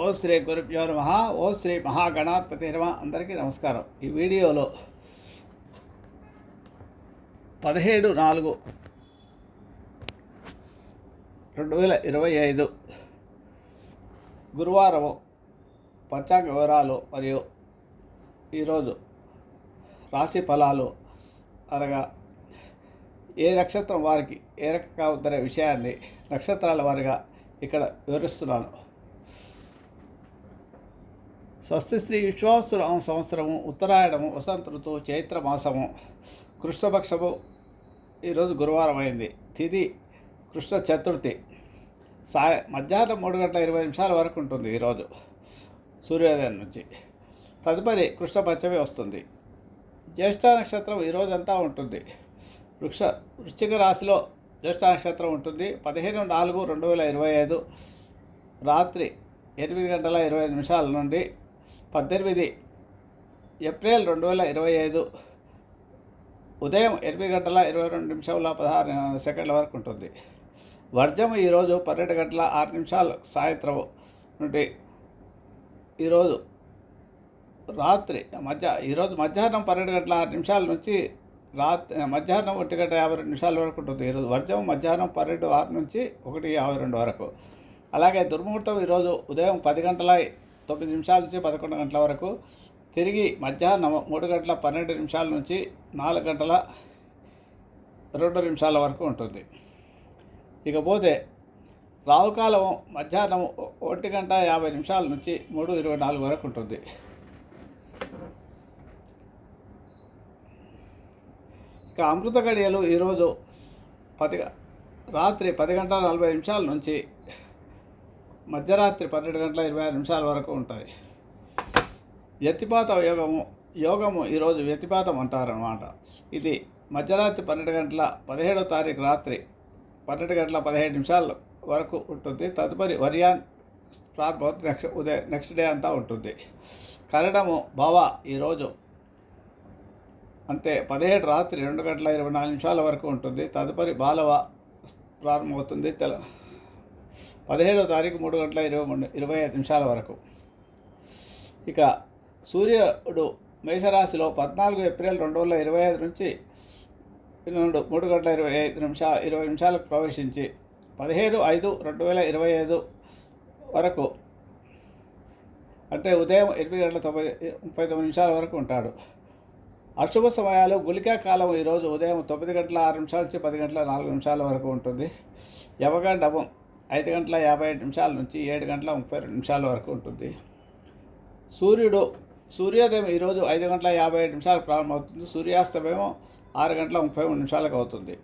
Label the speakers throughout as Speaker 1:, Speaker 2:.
Speaker 1: ఓ శ్రీ గురుభ్యో నమ. ఓ శ్రీ మహాగణాధిపతి నమ. అందరికీ నమస్కారం. ఈ వీడియోలో పదిహేడు నాలుగు రెండు వేల ఇరవై ఐదు గురువారం పంచాంగ వివరాలు మరియు ఈరోజు రాశి ఫలాలు అనగా ఏ నక్షత్రం వారికి ఏ రకంగా ఉందనే విషయాన్ని నక్షత్రాల వారిగా ఇక్కడ వివరిస్తున్నాను. స్వస్తి శ్రీ విశ్వాసురామ సంవత్సరము ఉత్తరాయణము వసంత ఋతువు చైత్ర మాసము. కృష్ణపక్షము ఈరోజు గురువారం అయింది. తిథి కృష్ణ చతుర్థి. సాయ మధ్యాహ్నం మూడు గంటల ఇరవై నిమిషాల వరకు ఉంటుంది ఈరోజు సూర్యోదయం నుంచి. తదుపరి కృష్ణ పంచమి వస్తుంది. జ్యేష్ఠ నక్షత్రం ఈరోజంతా ఉంటుంది. వృక్ష వృశ్చిక రాశిలో జ్యేష్ఠ నక్షత్రం ఉంటుంది. పదిహేను నాలుగు రెండు వేల ఇరవై ఐదు రాత్రి ఎనిమిది గంటల ఇరవై నిమిషాల నుండి పద్దెనిమిది ఏప్రిల్ రెండు వేల ఇరవై ఐదు ఉదయం ఎనిమిది గంటల ఇరవై రెండు నిమిషాల పదహారు సెకండ్ల వరకు ఉంటుంది. వర్జం ఈరోజు పన్నెండు గంటల ఆరు నిమిషాలు సాయంత్రం నుండి ఈరోజు రాత్రి మధ్య ఈరోజు మధ్యాహ్నం పన్నెండు గంటల ఆరు నిమిషాల నుంచి రాత్రి మధ్యాహ్నం ఒంటి గంట యాభై రెండు నిమిషాల వరకు ఉంటుంది ఈరోజు. వర్జం మధ్యాహ్నం పన్నెండు ఆరు నుంచి ఒకటి యాభై రెండు వరకు. అలాగే దుర్ముహూర్తం ఈరోజు ఉదయం పది గంటల తొమ్మిది నిమిషాల నుంచి పదకొండు గంటల వరకు తిరిగి మధ్యాహ్నం మూడు గంటల పన్నెండు నిమిషాల నుంచి నాలుగు గంటల రెండు నిమిషాల వరకు ఉంటుంది. ఇకపోతే రావుకాలం మధ్యాహ్నం ఒంటి గంట యాభై నిమిషాల నుంచి మూడు ఇరవై నాలుగు వరకు ఉంటుంది. ఇక అమృత గడియలు ఈరోజు పది గ- రాత్రి పది గంటల నలభై నిమిషాల నుంచి మధ్యరాత్రి పన్నెండు గంటల ఇరవై ఆరు నిమిషాల వరకు ఉంటాయి. వ్యతిపాత యోగము యోగము ఈరోజు వ్యతిపాతం అంటారనమాట ఇది మధ్యరాత్రి పన్నెండు గంటల పదిహేడో తారీఖు రాత్రి పన్నెండు గంటల పదిహేడు నిమిషాల వరకు ఉంటుంది. తదుపరి వర్యాన్ ప్రారంభం నెక్స్ట్ ఉదయం నెక్స్ట్ డే అంతా ఉంటుంది. కరణము భవ ఈరోజు అంటే పదిహేడు రాత్రి రెండు గంటల ఇరవై నాలుగు నిమిషాల వరకు ఉంటుంది. తదుపరి బాలవ ప్రారంభమవుతుంది తెల పదిహేడవ తారీఖు మూడు గంటల ఇరవై మూడు ఇరవై ఐదు నిమిషాల వరకు. ఇక సూర్యుడు మేషరాశిలో పద్నాలుగు ఏప్రిల్ రెండు వేల ఇరవై ఐదు నుంచి రెండు మూడు గంటల ఇరవై ఐదు నిమిషాల ఇరవై నిమిషాలకు ప్రవేశించి పదిహేను ఐదు రెండు వేల ఇరవై ఐదు వరకు అంటే ఉదయం ఎనిమిది గంటల తొంభై ముప్పై తొమ్మిది నిమిషాల వరకు ఉంటాడు. అశుభ సమయాలు గుళికా కాలం ఈరోజు ఉదయం తొమ్మిది గంటల ఆరు నిమిషాల నుంచి పది గంటల నాలుగు నిమిషాల వరకు ఉంటుంది. యవగండము ఐదు గంటల యాభై ఐదు నిమిషాల నుంచి ఏడు గంటల ముప్పై రెండు నిమిషాల వరకు ఉంటుంది. సూర్యుడు సూర్యోదయం ఈరోజు ఐదు గంటల యాభై ఐదు నిమిషాలకు ప్రారంభమవుతుంది. సూర్యాస్తమయం ఆరు గంటల ముప్పై మూడు నిమిషాలకు అవుతుంది.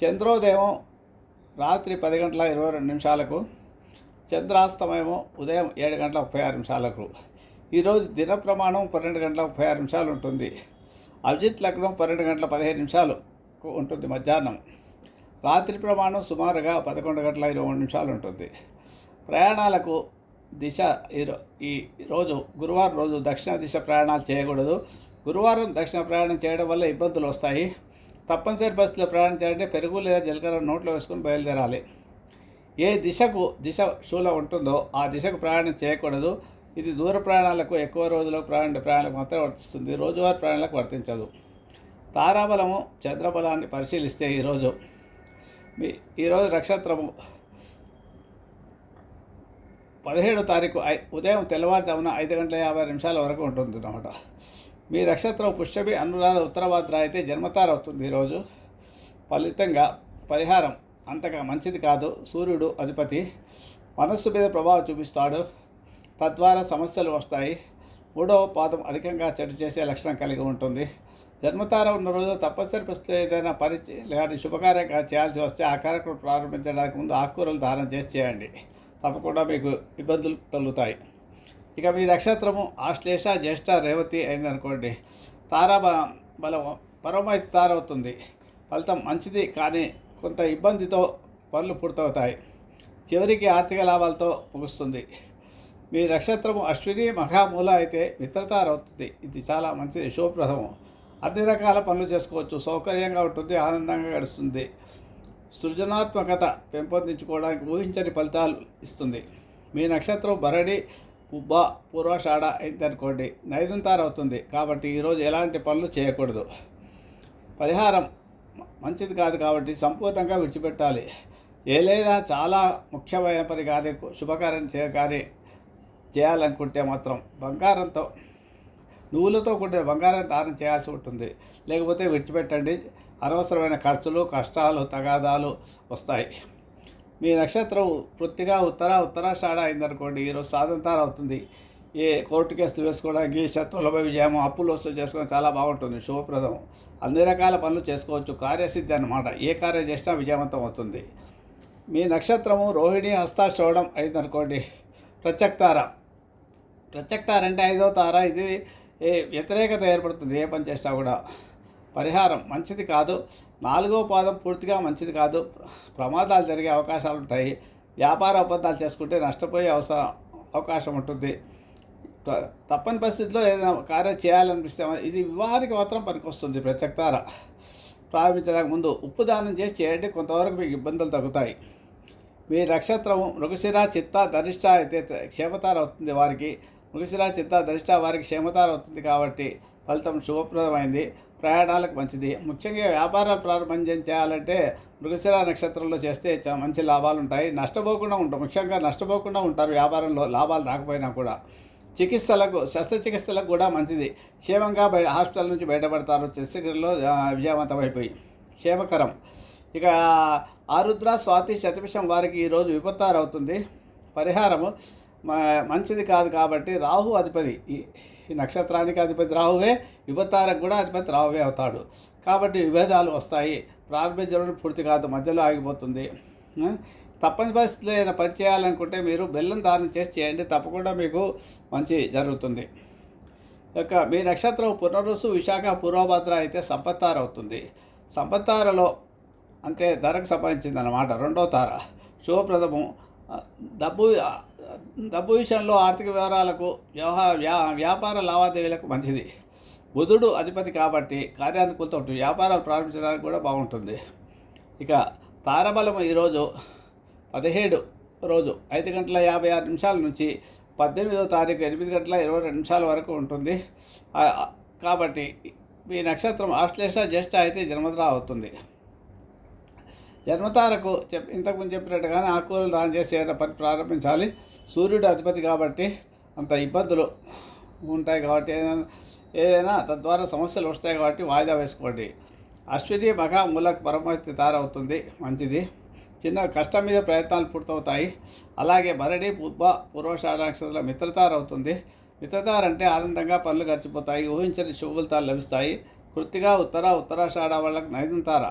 Speaker 1: చంద్రోదయం రాత్రి పది గంటల ఇరవై రెండు నిమిషాలకు చంద్రాస్తమయము ఉదయం ఏడు గంటల ముప్పై ఆరు నిమిషాలకు. ఈరోజు దిన ప్రమాణం పన్నెండు గంటల ముప్పై ఆరు నిమిషాలు ఉంటుంది. అభిజిత్ లగ్నం పన్నెండు గంటల పదిహేను నిమిషాలు ఉంటుంది మధ్యాహ్నం. రాత్రి ప్రమాణం సుమారుగా పదకొండు గంటల ఇరవై నిమిషాలు ఉంటుంది. ప్రయాణాలకు దిశ ఈరో ఈ రోజు గురువారం రోజు దక్షిణ దిశ ప్రయాణాలు చేయకూడదు. గురువారం దక్షిణ ప్రయాణం చేయడం వల్ల ఇబ్బందులు వస్తాయి. తప్పనిసరి బస్సులో ప్రయాణం చేయాలంటే పెరుగు లేదా జీలకర్ర నోట్లో వేసుకుని బయలుదేరాలి. ఏ దిశకు దిశ శూల ఉంటుందో ఆ దిశకు ప్రయాణం చేయకూడదు. ఇది దూర ప్రయాణాలకు ఎక్కువ రోజులకు ప్రయాణ ప్రయాణాలకు మాత్రమే వర్తిస్తుంది. రోజువారీ ప్రయాణాలకు వర్తించదు. తారాబలము చంద్రబలాన్ని పరిశీలిస్తే ఈరోజు మీ ఈరోజు నక్షత్రము పదిహేడో తారీఖు ఐ ఉదయం తెల్లవారుజామున ఐదు గంటల యాభై నిమిషాల వరకు ఉంటుంది అన్నమాట మీ నక్షత్రం పుష్యమి అనురాధ ఉత్తరవాద్ర అయితే జన్మతార అవుతుంది ఈరోజు. ఫలితంగా పరిహారం అంతగా మంచిది కాదు. సూర్యుడు అధిపతి. మనస్సు మీద ప్రభావం చూపిస్తాడు. తద్వారా సమస్యలు వస్తాయి. మూడవ పాదం అధికంగా చెడు చేసే లక్షణం కలిగి ఉంటుంది. జన్మతార ఉన్న రోజు తప్పనిసరి పరిస్థితులు ఏదైనా పని చే- లేదా శుభకార్యం చేయాల్సి వస్తే ఆ కార్యక్రమం ప్రారంభించడానికి ముందు ఆకుకూరలు దానం చేసి చేయండి. తప్పకుండా మీకు ఇబ్బందులు తొలుగుతాయి. ఇక మీ నక్షత్రము ఆశ్లేష జ్యేష్ఠ రేవతి అయిందనుకోండి. తార బ- బలం పరమైతి తార అవుతుంది ఫలితం మంచిది కానీ కొంత ఇబ్బందితో పనులు పూర్తవుతాయి. చివరికి ఆర్థిక లాభాలతో ముగుస్తుంది. మీ నక్షత్రము అశ్విని మహామూల అయితే మిత్రతార అవుతుంది ఇది చాలా మంచిది శుభప్రదము. అన్ని రకాల పనులు చేసుకోవచ్చు. సౌకర్యంగా ఉంటుంది ఆనందంగా గడుస్తుంది. సృజనాత్మకత పెంపొందించుకోవడానికి ఊహించని ఫలితాలు ఇస్తుంది. మీ నక్షత్రం భరణి ఉబ్బ పూర్వషాఢ అయిందనుకోండి నైదుంతారు అవుతుంది కాబట్టి ఈరోజు ఎలాంటి పనులు చేయకూడదు. పరిహారం మంచిది కాదు కాబట్టి సంపూర్ణంగా విడిచిపెట్టాలి. ఏదైనా చాలా ముఖ్యమైన పని కానీ శుభకార్యం చేయ కానీ చేయాలనుకుంటే మాత్రం బంగారంతో నువ్వులతో కూడిన బంగారం దానం చేయాల్సి ఉంటుంది. లేకపోతే విడిచిపెట్టండి. అనవసరమైన ఖర్చులు కష్టాలు తగాదాలు వస్తాయి. మీ నక్షత్రం పూర్తిగా ఉత్తర ఉత్తరాషాఢ అయిందనుకోండి. ఈరోజు సాధంతార అవుతుంది. ఏ కోర్టు కేసులు వేసుకోవడానికి శత్రులపై విజయం అప్పులు వసూలు చేసుకోవడం చాలా బాగుంటుంది. శుభప్రదం. అన్ని రకాల పనులు చేసుకోవచ్చు. కార్యసిద్ధి అన్నమాట. ఏ కార్యం చేసినా విజయవంతం అవుతుంది. మీ నక్షత్రము రోహిణి హస్తాశ్రవణం అయిందనుకోండి. ప్రత్యక్తార ప్రత్యక్తార అంటే ఐదో తార. ఇది వ్యతిరేకత ఏర్పడుతుంది? ఏ పని చేసినా కూడా. పరిహారం మంచిది కాదు. నాలుగో పాదం పూర్తిగా మంచిది కాదు. ప్రమాదాలు జరిగే అవకాశాలు ఉంటాయి. వ్యాపార ఒప్పందాలు చేసుకుంటే నష్టపోయే అవసరం అవకాశం ఉంటుంది. త- తప్పని పరిస్థితిలో ఏదైనా కార్యం చేయాలనిపిస్తే ఇది వివాహానికి మాత్రం పనికొస్తుంది ప్రత్యక్తార ప్రారంభించడానికి ముందు ఉప్పు దానం చేసి చేయండి. కొంతవరకు మీకు ఇబ్బందులు తగ్గుతాయి. మీ నక్షత్రము మృగశిర చిత్త ధనిష్ట అయితే క్షేమతార అవుతుంది వారికి. మృగశిర చిత్త దరిష్ట వారికి క్షేమతారం అవుతుంది కాబట్టి ఫలితం శుభప్రదమైంది. ప్రయాణాలకు మంచిది. ముఖ్యంగా వ్యాపారాలు ప్రారంభం చేయాలంటే మృగశిర నక్షత్రంలో చేస్తే చా- మంచి లాభాలు ఉంటాయి నష్టపోకుండా ఉంటాం ముఖ్యంగా నష్టపోకుండా ఉంటారు వ్యాపారంలో లాభాలు రాకపోయినా కూడా. చికిత్సలకు శస్త్రచికిత్సలకు కూడా మంచిది. క్షేమంగా బయట హాస్పిటల్ నుంచి బయటపడతారు. శస్త్రక్రియలో విజయవంతమైపోయి. క్షేమకరం. ఇక ఆరుద్ర స్వాతి శతభిషం వారికి ఈరోజు విపత్తారు అవుతుంది పరిహారము. మంచిది కాదు కాబట్టి రాహు అధిపతి. ఈ ఈ నక్షత్రానికి అధిపతి రాహువే యువతారకు కూడా అధిపతి రాహువే అవుతాడు. కాబట్టి విభేదాలు వస్తాయి. ప్రారంభించడం పూర్తి కాదు మధ్యలో ఆగిపోతుంది. తప్పని పరిస్థితుల్లో ఏదైనా పని చేయాలనుకుంటే మీరు బెల్లం దానం చేసి చేయండి. తప్పకుండా మీకు మంచి జరుగుతుంది. యొక్క మీ నక్షత్రం పునరుసు విశాఖ పూర్వభద్ర అయితే సంపత్తార అవుతుంది. సంపత్తారలో అంటే ధరకు సంబంధించింది అన్నమాట రెండో తార. శుభప్రదము. డబ్బు డబ్బు విషయంలో ఆర్థిక వివరాలకు వ్యవహార వ్యా వ్యాపార లావాదేవీలకు మంచిది. బుధుడు అధిపతి కాబట్టి కార్యానుకూలత ఉంటుంది. వ్యాపారాలు ప్రారంభించడానికి కూడా బాగుంటుంది. ఇక తారబలం ఈరోజు పదిహేడు రోజు ఐదు గంటల యాభై ఆరు నిమిషాల నుంచి పద్దెనిమిదవ తారీఖు ఎనిమిది గంటల ఇరవై రెండు నిమిషాల వరకు ఉంటుంది. కాబట్టి మీ నక్షత్రం ఆశ్లేష జ్యేష్ఠ అయితే జన్మద్రా అవుతుంది. జన్మతారకు చెప్ ఇంతకుముందు చెప్పినట్టుగానే ఆకుకూరలు దానం చేసి ఏదైనా పని ప్రారంభించాలి. సూర్యుడు అధిపతి కాబట్టి అంత ఇబ్బందులు ఉంటాయి కాబట్టి ఏదైనా ఏదైనా తద్వారా సమస్యలు వస్తాయి కాబట్టి వాయిదా వేసుకోండి. అశ్విని మఖ మూలకు పరమతి తయారవుతుంది మంచిది. చిన్న కష్టం మీద ప్రయత్నాలు పూర్తవుతాయి. అలాగే భరణి పుబ్బ పూర్వషాఢ నక్షత్రాల మిత్రతార అవుతుంది. మిత్రతార అంటే ఆనందంగా పనులు గడిచిపోతాయి ఊహించని శుభఫలితాలు లభిస్తాయి. కృత్తిగా ఉత్తర ఉత్తరాషాఢ వాళ్ళకి నైదుంతార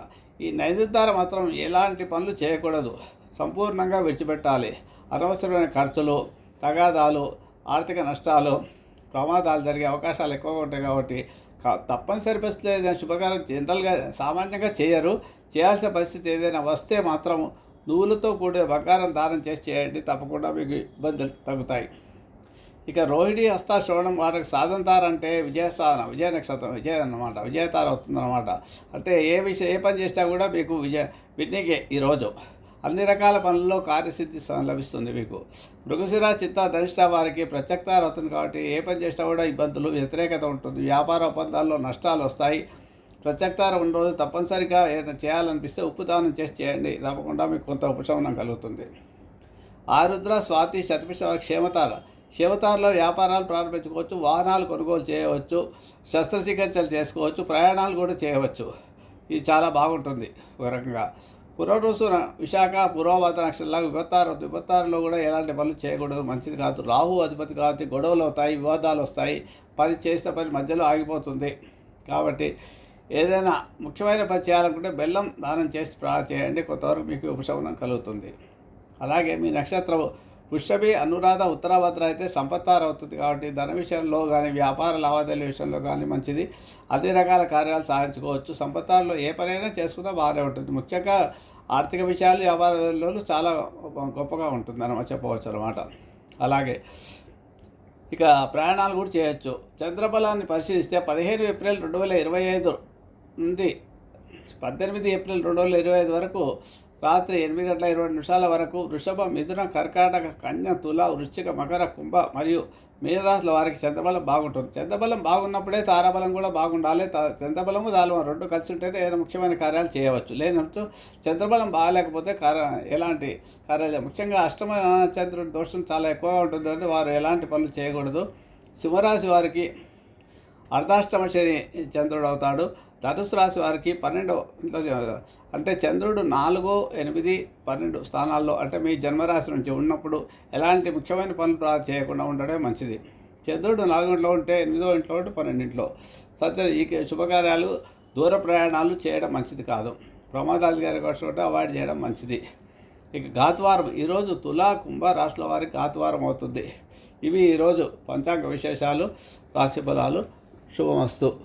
Speaker 1: ఈ నైదుంతార మాత్రం ఎలాంటి పనులు చేయకూడదు. సంపూర్ణంగా విడిచిపెట్టాలి. అనవసరమైన ఖర్చులు తగాదాలు ఆర్థిక నష్టాలు ప్రమాదాలు జరిగే అవకాశాలు ఎక్కువగా ఉంటాయి కాబట్టి తప్పనిసరి పరిస్థితులు ఏదైనా శుభకారం జనరల్గా సామాన్యంగా చేయరు. చేయాల్సిన పరిస్థితి ఏదైనా వస్తే మాత్రం నూలుతో కూడిన బంగారం దానం చేసి చేయండి. తప్పకుండా మీకు ఇబ్బందులు తగ్గుతాయి. ఇక రోహిణి హస్త శ్రవణం వారికి సాధంతార అంటే విజయసాధన విజయ నక్షత్రం విజయ అనమాట విజయతార అవుతుందన్నమాట అంటే ఏ విషయం ఏ పని చేసినా కూడా మీకు విజయ విజ్ఞకే ఈరోజు. అన్ని రకాల పనుల్లో కార్యసిద్ధి లభిస్తుంది మీకు. మృగశిర చిత్త ధనిష్ట వారికి ప్రత్యక్తార అవుతుంది కాబట్టి ఏ పని చేసినా కూడా ఇబ్బందులు వ్యతిరేకత ఉంటుంది. వ్యాపార ఒప్పందాల్లో నష్టాలు వస్తాయి. ప్రత్యక్తార ఉన్న రోజు తప్పనిసరిగా ఏదైనా చేయాలనిపిస్తే ఉప్పు దానం చేసి చేయండి. తప్పకుండా మీకు కొంత ఉపశమనం కలుగుతుంది. ఆరుద్ర స్వాతి శతపిష క్షేమతార. శివతారులో వ్యాపారాలు ప్రారంభించుకోవచ్చు వాహనాలు కొనుగోలు చేయవచ్చు శస్త్రచికిత్సలు చేసుకోవచ్చు ప్రయాణాలు కూడా చేయవచ్చు. ఇది చాలా బాగుంటుంది ఒక రకంగా. పురోరుసు విశాఖ పూర్వవాత నక్షత్రాలు విపత్తారు విపత్తారులో కూడా ఎలాంటి పనులు చేయకూడదు మంచిది కాదు. రాహు అధిపతి కాబట్టి గొడవలు అవుతాయి వివాదాలు వస్తాయి పని చేసిన పని మధ్యలో ఆగిపోతుంది. కాబట్టి ఏదైనా ముఖ్యమైన పని చేయాలనుకుంటే బెల్లం దానం చేసి ప్రా చేయండి కొంతవరకు మీకు ఉపశమనం కలుగుతుంది. అలాగే మీ నక్షత్రం వృషభి అనురాధ ఉత్తరాభద్ర అయితే సంపత్తారు అవుతుంది కాబట్టి ధన విషయంలో కానీ వ్యాపార లావాదేవీల విషయంలో కానీ మంచిది. అన్ని రకాల కార్యాలు సాధించుకోవచ్చు. సంపత్తారులో ఏ పనైనా చేసుకున్నా బాగానే ఉంటుంది. ముఖ్యంగా ఆర్థిక విషయాలు వ్యాపారాలలో చాలా గొప్పగా ఉంటుంది అనమాట చెప్పవచ్చు అనమాట అలాగే ఇక ప్రయాణాలు కూడా చేయొచ్చు. చంద్రబలాన్ని పరిశీలిస్తే పదిహేను ఏప్రిల్ రెండు వేల ఇరవై ఐదు నుండి పద్దెనిమిది ఏప్రిల్ రెండు వేల ఇరవై ఐదు వరకు రాత్రి ఎనిమిది గంటల ఇరవై నిమిషాల వరకు వృషభ మిథున కర్కాటక కన్య తుల వృశ్చిక మకర కుంభ మరియు మీనరాశుల వారికి చంద్రబలం బాగుంటుంది. చంద్రబలం బాగున్నప్పుడే తారాబలం కూడా బాగుండాలి. చంద్రబలము దాల్వం రెండు కలిసి ఉంటేనే ఏదైనా ముఖ్యమైన కార్యాలు చేయవచ్చు. లేనప్పుడు చంద్రబలం బాగాలేకపోతే కార్య ఎలాంటి కార్యాలు? ముఖ్యంగా అష్టమ చంద్రుడి దోషం చాలా ఎక్కువగా ఉంటుంది వారు ఎలాంటి పనులు చేయకూడదు. సింహరాశి వారికి అర్ధాష్టమ శని చంద్రుడు అవుతాడు. ధనుసు రాశి వారికి పన్నెండు ఇంట్లో అంటే చంద్రుడు నాలుగో ఎనిమిది పన్నెండు స్థానాల్లో అంటే మీ జన్మరాశి నుంచి ఉన్నప్పుడు ఎలాంటి ముఖ్యమైన పనులు చేయకుండా ఉండడమే మంచిది. చంద్రుడు నాలుగింట్లో ఉంటే ఎనిమిదో ఇంట్లో ఉంటే పన్నెండింట్లో. సత్య ఈ శుభకార్యాలు దూర ప్రయాణాలు చేయడం మంచిది కాదు. ప్రమాదాలు గారి కోసం అవాయిడ్ చేయడం మంచిది. ఇక ఘాత్వారం ఈరోజు తులా కుంభ రాశుల వారికి ఘాత్వారం అవుతుంది. ఇవి ఈరోజు పంచాంగ విశేషాలు రాశి ఫలాలు. శుభమస్తు.